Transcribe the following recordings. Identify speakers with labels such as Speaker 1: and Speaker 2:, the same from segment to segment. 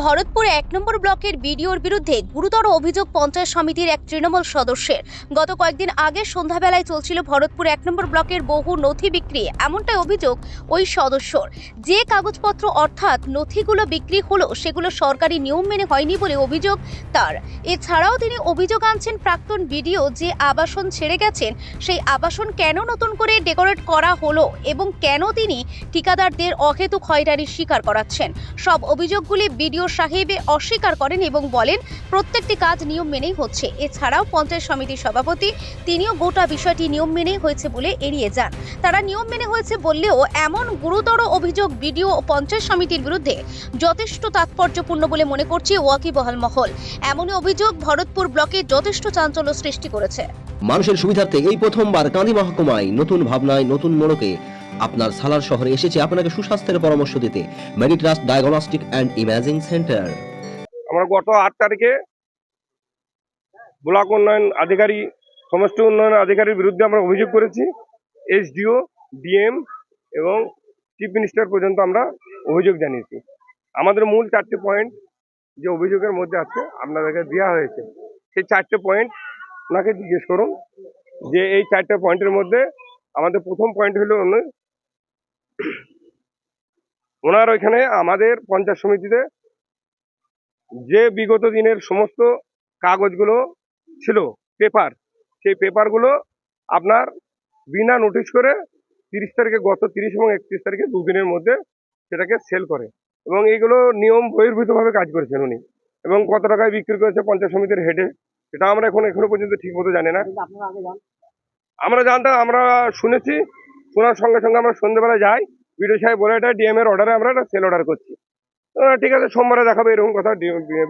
Speaker 1: ভরতপুর এক নম্বর ব্লকের বিডিওর বিরুদ্ধে গুরুতর অভিযোগ পঞ্চায়েত সমিতির এক তৃণমূল সদস্যের। গত কয়েকদিন আগে সন্ধ্যাবেলায় চলছিল ভরতপুর এক নম্বর ব্লকের বহু নথি বিক্রি, এমনটাই অভিযোগ ওই সদস্যর। যে কাগজপত্র অর্থাৎ নথিগুলো বিক্রি হলো, সেগুলো সরকারি নিয়ম মেনে হয়নি বলে অভিযোগ তার। এছাড়াও তিনি অভিযোগ আনছেন প্রাক্তন বিডিও যে আবাসন ছেড়ে গেছেন, সেই আবাসন কেন নতুন করে ডেকোরেট করা হলো এবং কেন তিনি ঠিকাদারদের অহেতুক হয়রানির শিকার করাচ্ছেন? সব অভিযোগগুলি বিডিও সাহেবে অস্বীকার করেন এবং বলেন, প্রত্যেকটি কাজ নিয়ম মেনেই হচ্ছে। এছাড়াও পঞ্চায়েত সমিতির সভাপতি, তিনিও গোটা বিষয়টি নিয়ম মেনেই হয়েছে বলে এড়িয়ে যান। তারা নিয়ম মেনে হয়েছে বললেও এমন গুরুতর অভিযোগ বিডিও ও পঞ্চায়েত সমিতির বিরুদ্ধে যথেষ্ট তাৎপর্যপূর্ণ বলে মনে করছে ওয়াকিবহাল মহল। এমনই অভিযোগ ভরতপুর ব্লকে যথেষ্ট চাঞ্চল্য সৃষ্টি করেছে।
Speaker 2: মানুষের সুবিধার্থে এই প্রথমবার কাঁদি মহকুমায় নতুন ভাবনায় নতুন মোড়কে আপনার সালার শহরে এসেছে আপনাকে সুস্বাস্থ্যের পরামর্শ দিতে। Meditrust diagnostic and imaging centre
Speaker 3: আমরা গত আট তারিখে ব্লক উন্নয়ন আধিকারিক সমষ্টি উন্নয়ন আধিকারির বিরুদ্ধে আমরা অভিযোগ করেছি। এসডিও, ডিএম এবং চিফ মিনিস্টার পর্যন্ত আমরা অভিযোগ জানিয়েছি। আমাদের মূল চারটে পয়েন্ট যে অভিযোগের মধ্যে আছে, আপনাদেরকে দেওয়া হয়েছে। সেই চারটে পয়েন্ট ওনাকে জিজ্ঞেস করুন যে এই চারটে পয়েন্টের মধ্যে আমাদের প্রথম পয়েন্ট হলো উনি- ওনার ওইখানে আমাদের পঞ্চায়েত সমিতিতে যে বিগত দিনের সমস্ত কাগজগুলো ছিল পেপার সেই পেপারগুলো আপনার বিনা নোটিশ করে তিরিশ তারিখে, গত তিরিশ এবং একত্রিশ তারিখে দুদিনের মধ্যে সেটাকে সেল করে এবং এইগুলো নিয়ম বহির্ভূতভাবে কাজ করেছেন উনি এবং কত টাকায় বিক্রি করেছে পঞ্চায়েত সমিতির হেডে সেটা আমরা এখন এখনও পর্যন্ত ঠিক মতো জানি না। আমরা জানতাম আমরা শুনেছি শোনার সঙ্গে সঙ্গে আমরা সন্ধ্যেবেলা যাই। বিডিও সাহেব বলে এটা ডিএম এর অর্ডারে আমরা এটা সেল অর্ডার করছি। ঠিক আছে সোমবারে দেখাবে এরকম কথা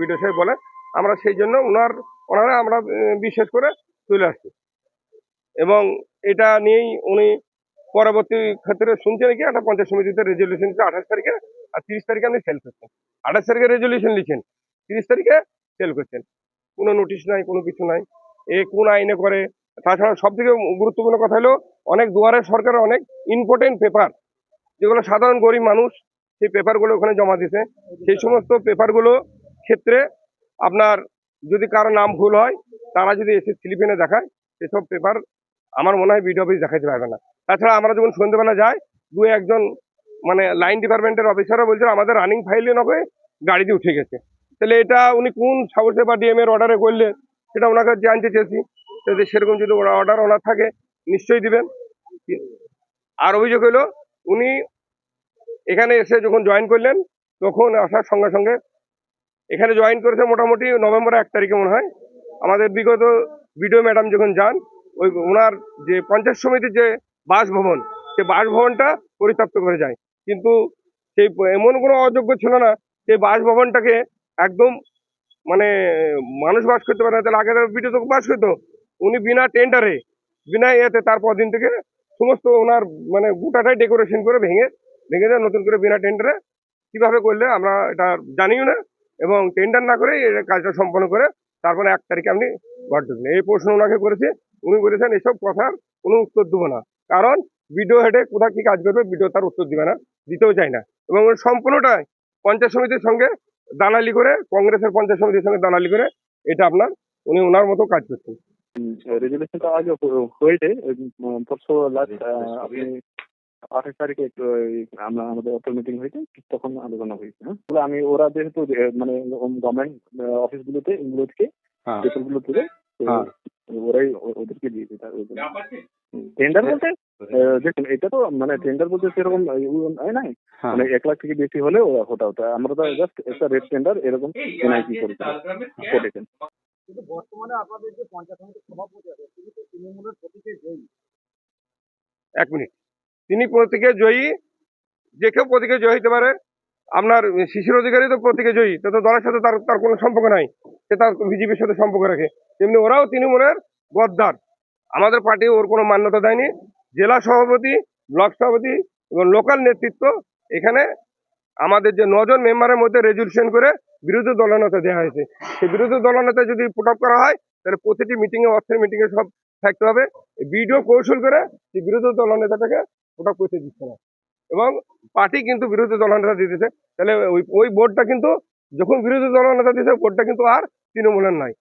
Speaker 3: বিডিও সাহেব বলে। আমরা সেই জন্য ওনার ওনারা আমরা বিশ্বাস করে চলে আসছি। এবং এটা নিয়েই উনি পরবর্তী ক্ষেত্রে শুনছেন কি একটা পঞ্চায়েত সমিতিতে রেজলিউশন আঠাশ তারিখে আর তিরিশ তারিখে আপনি সেল করছেন। আঠাশ তারিখে রেজলিউশন লিখছেন তিরিশ তারিখে সেল করছেন। কোনো নোটিশ নাই, কোনো কিছু নাই। এ কোন আইনে করে? তাছাড়া সব থেকে গুরুত্বপূর্ণ কথা হলো, অনেক দুয়ারে সরকারের অনেক ইম্পর্টেন্ট পেপার যেগুলো সাধারণ গরিব মানুষ সেই পেপারগুলো ওখানে জমা দিছে। সেই সমস্ত পেপারগুলো ক্ষেত্রে আপনার যদি কারও নাম ভুল হয়, তারা যদি এসে স্লিপ এনে দেখায় সেসব পেপার আমার মনে হয় বিডিও অফিস দেখাইতে পারবে না। তাছাড়া আমরা যখন সন্ধ্যেবেলা যাই, দু একজন মানে লাইন ডিপার্টমেন্টের অফিসাররা বলছিল আমাদের রানিং ফাইলে না হয়ে গাড়িতে উঠে গেছে। তাহলে এটা উনি কোন সাহসে বা ডিএম এর অর্ডারে করলে সেটা ওনাকে জানতে চেয়েছি। যদি সেরকম যদি অর্ডার ওনার থাকে, নিশ্চয়ই দিবেন। আর অভিযোগ হলো, উনি এখানে এসে যখন জয়েন করলেন, তখন আসার সঙ্গে সঙ্গে এখানে জয়েন করেছে মোটামুটি নভেম্বর এক তারিখে মনে হয়। আমাদের বিগত বিডিও ম্যাডাম যখন যান, ওই ওনার যে পঞ্চায়েত সমিতির যে বাসভবন, সেই বাসভবনটা পরিত্যক্ত করে যায়। কিন্তু সেই এমন কোনো অযোগ্য ছিল না, সেই বাসভবনটাকে একদম মানে মানুষ বাস করতে পারে না, তাহলে আগে বিডিও তো বাস করতো। উনি বিনা টেন্ডারে বিনা ইয়েতে তারপর দিন থেকে সমস্ত ওনার মানে গোটাটাই ডেকোরেশন করে ভেঙে ভেঙে দেয়, নতুন করে বিনা টেন্ডারে কীভাবে করলে আমরা এটা জানিও না, এবং টেন্ডার না করে কাজটা সম্পন্ন করে তারপরে এক তারিখে আপনি ঘর ঢুকলেন। এই প্রশ্ন ওনাকে করেছে, উনি বলেছেন, এসব কথার কোনো উত্তর দেবো না। কারণ ভিডিও হেডে কোথায় কি কাজ করবে ভিডিও তার উত্তর দিবে না, দিতেও চায় না। এবং সম্পূর্ণটাই পঞ্চায়েত সমিতির সঙ্গে দালালি করে কংগ্রেসের পঞ্চায়েত সমিতির সঙ্গে দালালি করে এটা আপনার উনি ওনার মতো কাজ করছেন।
Speaker 4: রেজুলেশনটা আগে হয়েছে পরশু লাস্ট আপনি আঠাশ তারিখে একটু আমরা আমাদের অটো মিটিং হয়েছে তখন আলোচনা হয়েছে হ্যাঁ? বলে আমি ওরা যেহেতু মানে গভর্নমেন্ট অফিসগুলোতে এগুলো থেকে পেপারগুলো থেকে
Speaker 5: হ্যাঁ।
Speaker 4: ওরাই ও- ওদেরকে দিয়ে দিতে টেন্ডার বলতে দেখুন এটা তো মানে টেন্ডার বলতে সেরকম নাই
Speaker 5: হ্যাঁ।
Speaker 4: মানে এক লাখ থেকে বেশি হলে ওরা ওটা ওটা আমরা তো জাস্ট একটা রেড টেন্ডার এরকম এনআইপি করেছি। করেছেন।
Speaker 6: কিন্তু বর্তমানে আপনাদের যে পঞ্চায়েত সমিতির সভাপতি আছে তিনি তো তৃণমূলের প্রতীকে জয়ী।
Speaker 3: এক মিনিট। তিনি প্রতীকে জয়ী? যে কেউ প্রতীকে জয়ী হতে পারে আপনার শিশির অধিকারী তো প্রতীকে জয়ী তো তো দলের সাথে তার তার কোনো সম্পর্ক নাই। সে তার বিজেপির সাথে সম্পর্ক রাখে। তেমনি ওরাও তৃণমূলের গদ্দার। আমাদের পার্টি ওর কোনো মান্যতা দেয়নি। জেলা সভাপতি, ব্লক সভাপতি এবং লোকাল নেতৃত্ব এখানে আমাদের যে নজন মেম্বারের মধ্যে রেজলিউশন করে বিরোধী দলনেতা দেওয়া হয়েছে। সেই বিরোধী দলনেতা যদি পুট আপ করা হয়, তাহলে প্রতিটি মিটিংয়ে অর্থের মিটিংয়ে সব থাকতে হবে। বিডিও কৌশল করে সেই বিরোধী দলনেতাটাকে পুট আপ করতে দিচ্ছে না। এবং পার্টি কিন্তু বিরোধী দলনেতা দিতেছে। তাহলে ওই ওই বোর্ডটা কিন্তু যখন বিরোধী দলনেতা দিয়েছে বোর্ডটা কিন্তু আর তৃণমূলের নয়।